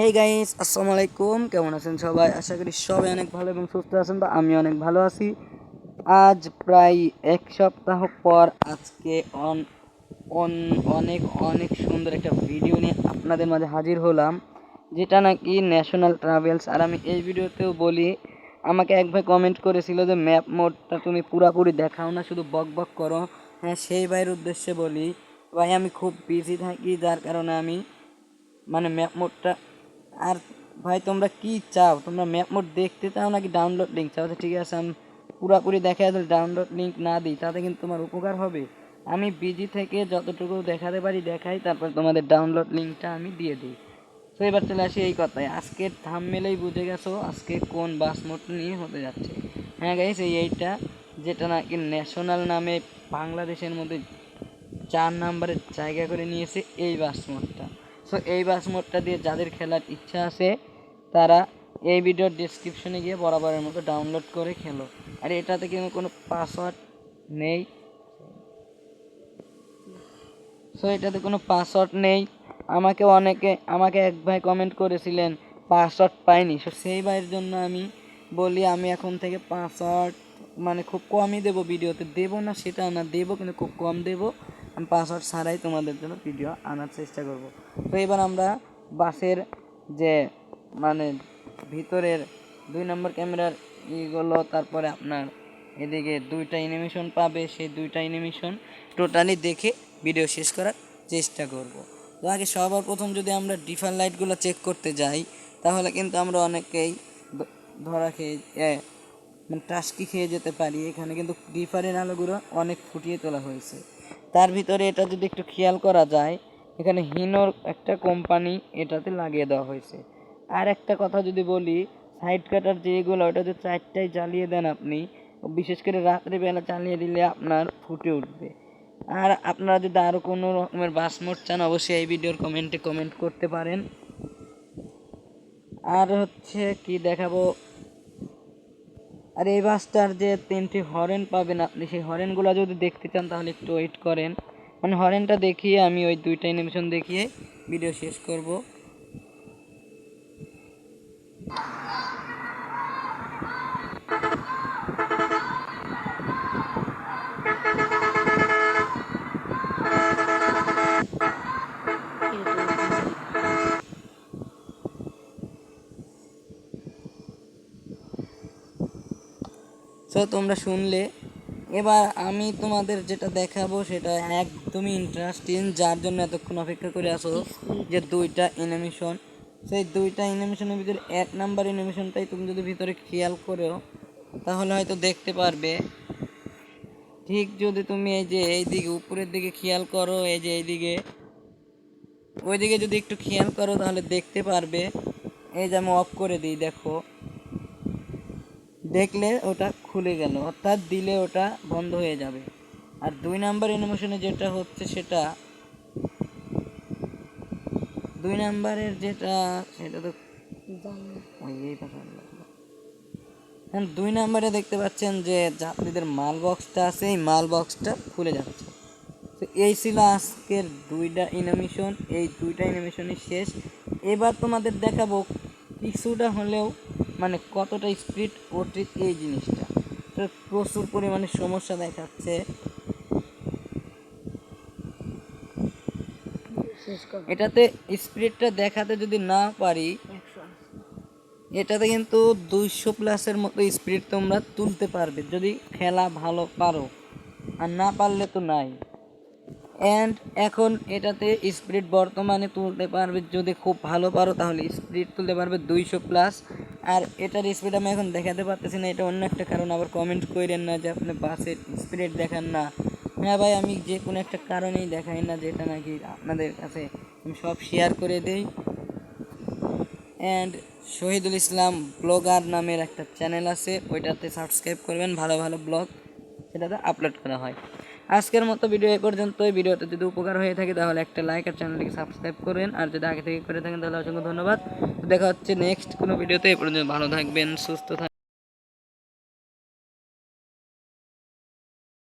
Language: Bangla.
হেই গাইস আসসালামু আলাইকুম কেমন আছেন সবাই? আশা করি সবাই অনেক ভালো এবং সুস্থ আছেন বা আমি অনেক ভালো আছি। আজ প্রায় এক সপ্তাহ পর আজকে অন অন, অনেক অনেক সুন্দর একটা ভিডিও নিয়ে আপনাদের মাঝে হাজির হলাম, যেটা নাকি ন্যাশনাল ট্রাভেলস আর আমি এই ভিডিওতেও বলি, আমাকে এক ভাই কমেন্ট করেছিল যে ম্যাপ মোডটা তুমি পুরাপুরি দেখাও না, শুধু বক বক করো। হ্যাঁ সেই ভাইয়ের উদ্দেশ্যে বলি, ভাই আমি খুব বিজি থাকি, যার কারণে আমি মানে ম্যাপ মোডটা আর ভাই, তোমরা কি চাও? তোমরা ম্যাপ মোড দেখতে চাও নাকি ডাউনলোড লিঙ্ক চাও ঠিক আছে, আমি পুরোপুরি দেখা যাচ্ছে ডাউনলোড লিঙ্ক না দিই, তাতে কিন্তু তোমার উপকার হবে। আমি বিজি থেকে যতটুকু দেখাতে পারি, দেখাই, তারপর তোমাদের ডাউনলোড লিঙ্কটা আমি দিয়ে দিই। তো এবার চলে আসি এই কথায়। আজকের থাম মেলেই বুঝে গেছো, আজকে কোন বাস মোড নিয়ে হতে যাচ্ছে। হ্যাঁ গাইস এই এইটা, যেটা নাকি ন্যাশনাল নামে বাংলাদেশের মধ্যে চার নাম্বারের জায়গা করে নিয়েছে, এই বাস মোডটা সো এই বাস মোডটা দিয়ে যাদের খেলার ইচ্ছা আছে, তারা এই ভিডিওর ডিসক্রিপশনে গিয়ে বরাবরের মতো ডাউনলোড করে খেলো। আর এটাতে কিন্তু কোনো পাসওয়ার্ড নেই। সো এটাতে কোনো পাসওয়ার্ড নেই। আমাকে অনেকে, আমাকে এক ভাই কমেন্ট করেছিলেন পাসওয়ার্ড পাইনি। সো সেই ভাইয়ের জন্য আমি বলি, আমি এখন থেকে পাসওয়ার্ড মানে খুব কমই দেবো ভিডিওতে। দেবো না, সেটা না দেবো, কিন্তু খুব কম দেবো। আমি পাসওয়ার্ড ছাড়াই তোমাদের জন্য ভিডিও আনার চেষ্টা করব। তো এবার আমরা বাসের যে মানে ভিতরের দুই নম্বর ক্যামেরার ইগুলো, তারপরে আপনার এদিকে দুইটা অ্যানিমেশন পাবে, সেই দুইটা অ্যানিমেশন টোটালি দেখে ভিডিও শেষ করার চেষ্টা করব। তো আগে সবার প্রথম যদি আমরা ডিফার লাইটগুলো চেক করতে যাই, তাহলে কিন্তু আমরা অনেকেই ধরা খেয়ে মানে টাস্কি খেয়ে যেতে পারি। এখানে কিন্তু ডিফারেন্ট আলোগুলো অনেক ফুটিয়ে তোলা হয়েছে। তার ভিতরে এটা যদি একটু খেয়াল করা যায়, এখানে হিনোর একটা কোম্পানি এটাতে লাগিয়ে দেওয়া হয়েছে। আর একটা কথা যদি বলি সাইড কাটার যেগুলো, ওটা যদি চারটায় জ্বালিয়ে দেন আপনি, বিশেষ করে রাত্রিবেলা চালিয়ে দিলে আপনার ফুটে উঠবে। আর আপনারা যদি আরও কোনো রকমের বাস মোড চান, অবশ্যই এই ভিডিওর কমেন্টে কমেন্ট করতে পারেন। আর হচ্ছে কি দেখাবো আর এই বাসটার যে তিনটি হরেন পাবেন আপনি, সেই হরেনগুলো যদি দেখতে চান তাহলে একটু ওয়েট করেন। মানে হরেনটা দেখিয়ে আমি ওই দুইটা অ্যানিমেশন দেখিয়ে ভিডিও শেষ করব। সো তোমরা শুনলে। এবার আমি তোমাদের যেটা দেখাবো সেটা একদমই ইন্টারেস্টিং যার জন্য এতক্ষণ অপেক্ষা করে আসো যে দুইটা অ্যানিমেশন সেই দুইটা অ্যানিমেশনের ভিতরে এক নাম্বার অ্যানিমেশনটাই তুমি যদি ভিতরে খেয়াল করো তাহলে হয়তো দেখতে পারবে। ঠিক যদি তুমি এই যে এই দিকে উপরের দিকে খেয়াল করো, এই যে এইদিকে, ওইদিকে যদি একটু খেয়াল করো, তাহলে দেখতে পারবে। এই যে আমি অফ করে দিই, দেখো। দেখলে ওটা খুলে গেল, অর্থাৎ দিলে ওটা বন্ধ হয়ে যাবে। আর দুই নাম্বার অ্যানিমেশনে যেটা হচ্ছে সেটা, দুই নাম্বারের যেটা, সেটা তো পাশে দুই নাম্বারে দেখতে পাচ্ছেন যে যাত্রীদের মাল বক্সটা আছে, এই মাল বক্সটা খুলে যাচ্ছে। তো এই ছিল আজকের দুইটা অ্যানিমেশন এই দুইটা অ্যানিমেশনই শেষ। এবার তোমাদের দেখাবো কিছুটা হলেও মানে কতটা স্পিড ওঠে এই জিনিসটা। তো প্রচুর পরিমাণে সমস্যা দেখাচ্ছে। এটাতে স্পিডটা দেখাতে যদি না পারি এটাতে কিন্তু দুইশো প্লাসের মতো স্পিড তোমরা তুলতে পারবে যদি খেলা ভালো পারো। আর না পারলে তো নাই। অ্যান্ড এখন এটাতে স্পিড বর্তমানে তুলতে পারবে যদি খুব ভালো পারো তাহলে স্পিড তুলতে পারবে দুইশো প্লাস আর এটার স্পিড আমি এখন দেখাতে পারতেছি না, এটা অন্য একটা কারণ, আবার কমেন্ট করেন না যে আপনি বাসের স্পিড দেখান না। হ্যাঁ ভাই, আমি যে কোনো একটা কারণেই দেখাই না, যেটা নাকি আপনাদের কাছে আমি সব শেয়ার করে দেই। অ্যান্ড শহীদুল ইসলাম ব্লগার নামের একটা চ্যানেল আছে, ওইটাতে সাবস্ক্রাইব করবেন, ভালো ভালো ব্লগ সেটাতে আপলোড করা হয়। আজকের মতো ভিডিও এ পর্যন্তই। ভিডিওতে যদি উপকার হয়ে থাকে, তাহলে একটা লাইক আর চ্যানেলটিকে সাবস্ক্রাইব করেন আর যদি আগে থেকে করে থাকেন, তাহলে অসংখ্য ধন্যবাদ। দেখা হচ্ছে নেক্সট কোনো ভিডিওতে। এ পর্যন্ত ভালো থাকবেন, সুস্থ থাকবেন।